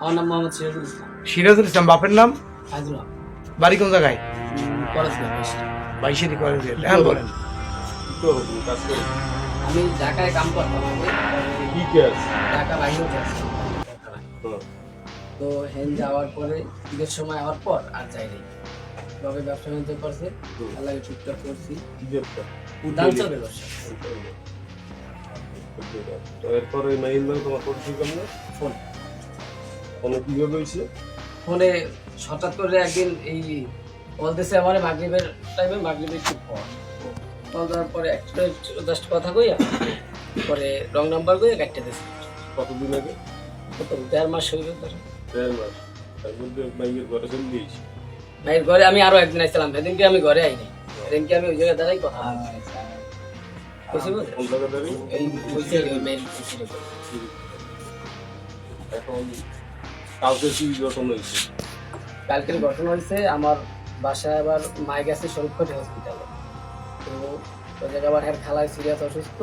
আমার নাম মোহাম্মদ সিরাজুল ইসলাম। সিরাজুল ইসলাম বাপের নাম? ফাইজুল বাড়ি কোন জায়গায়? কলেজ গেছি বাইশেরই হ্যাঁ বলেন। আমি ঢাকায় কাম করতাম কি কাজ ঢাকা বাইরেও। তো হেন যাওয়ার পরে ঈদের সময় হওয়ার পর আর যাই নাই। তবে ব্যবসা বাণিজ্য করছে আল্লাহ টুকটাক করছি। কি ব্যবসা ব্যবসা তো এরপরে দাও তোমার পরিচয় কেমন? ফোন কীভাবে হয়েছে? ফোনে হঠাৎ করে একদিন এই বলতেছে আমার মাগরিবের টাইমে মাগরিবের একটু পর। কল দেওয়ার পরে একটা জাস্ট কথা কইয়া পরে রং নাম্বার কইয়া কাটতে দিয়েছে। কতদিন আগে? কত দেড় মাস হইবে ধরো দেড় মাস। তার মধ্যে মাইয়ের ঘরে চলে দিয়েছি? ভাইয়ের ঘরে আমি আরও একদিন আসছিলাম সেদিনকে আমি ঘরে আইনি। সেদিনকে আমি ওই জায়গায় দাঁড়াই কথা। এখন কালকে কি ঘটনা হয়েছে। কালকের ঘটনা হয়েছে আমার বাসায় আবার মায়ে গেছে শরীফখটি হসপিটালে তো ওই জায়গায় আবার হ্যার খালায় সিরিয়াস অসুস্থ।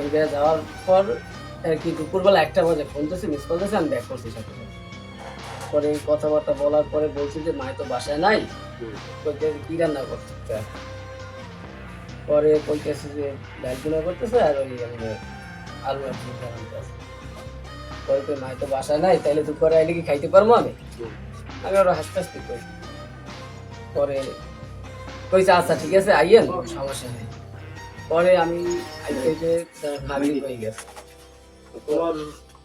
ওই জায়গায় যাওয়ার পর আর কি দুপুরবেলা একটা বাজে ফোন করছে মিস কল আমি ব্যাক করছি সাথে। পরে কথাবার্তা বলার পরে বলছি যে মায় তো বাসায় নাই। কি রান্না করছে পরে কইতেছে যে ডাল করতেছে আর ওই আলু আর কই তো বাসায় নাই তাইলে দুপুরে আইলে কি খাইতে পারব আমি আমি আরও হাসতে হাসতে কই পরে কইছে আচ্ছা ঠিক আছে আইয়েন সমস্যা নেই পরে আমি আইতে যে ভাবি হয়ে গেছে তোমার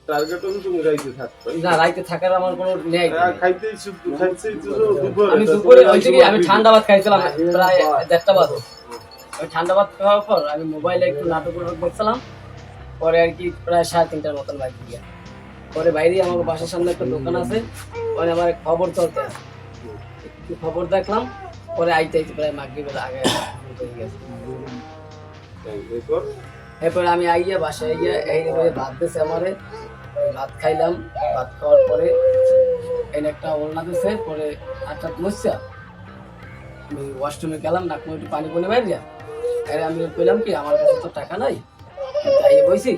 টার্গেট তুমি রাইতে থাকবে না রাইতে থাকার আমার কোনো নেই হ্যাঁ, খাইতেই শুধু খাইতেই তো দুপুরে আমি দুপুরে ওই থেকে আমি ঠান্ডা ভাত খাইছিলাম প্রায় দেড়টা বাজে ওই ঠান্ডা ভাত খাওয়ার পর আমি মোবাইলে একটু নাটক দেখছিলাম পরে আর কি প্রায় সাড়ে তিনটার মতন বাইক গিয়া পরে বাইরে আমার বাসার সামনে একটা দোকান আছে। পরে আমার খবর চলতে একটু খবর দেখলাম পরে আইতে আইতে প্রায় মাগরিবের আগে হয়ে গেছে। এরপর? আমি আইয়া বাসায় আইয়া এই ভাত দিয়েছে আমারে ভাত খাইলাম। ভাত খাওয়ার পরে এই একটা ওলনা দিয়েছে পরে আটটা মশা আমি ওয়াশরুমে গেলাম না কোনো একটু পানি পানি বাইরে আরে আমি কইলাম কি আমার কাছে তো টাকা নাই। যাইয়ে বইছি।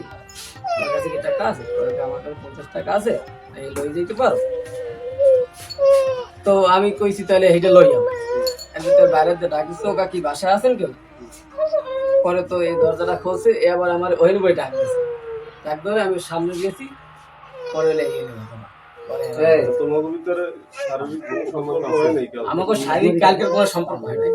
আমার কাছে কি টাকা আছে? আমার কাছে পঞ্চাশ টাকা আছে? এই লই যেতে পারো তো আমি কইছি তাহলে হেঁটে লইয়া এমনিতে বাইরে ডাকিস ওকা কি বাসায় আছেন কেউ? পরে তো এই দরজাটা খুলছে এ আবার আমার ওই বই ডাক দিয়েছে ডাক ধরে আমি সামনে গেছি পরে লেগে গেল আমাকে শারীরিক কালকের কোনো সম্পর্ক হয় নাই।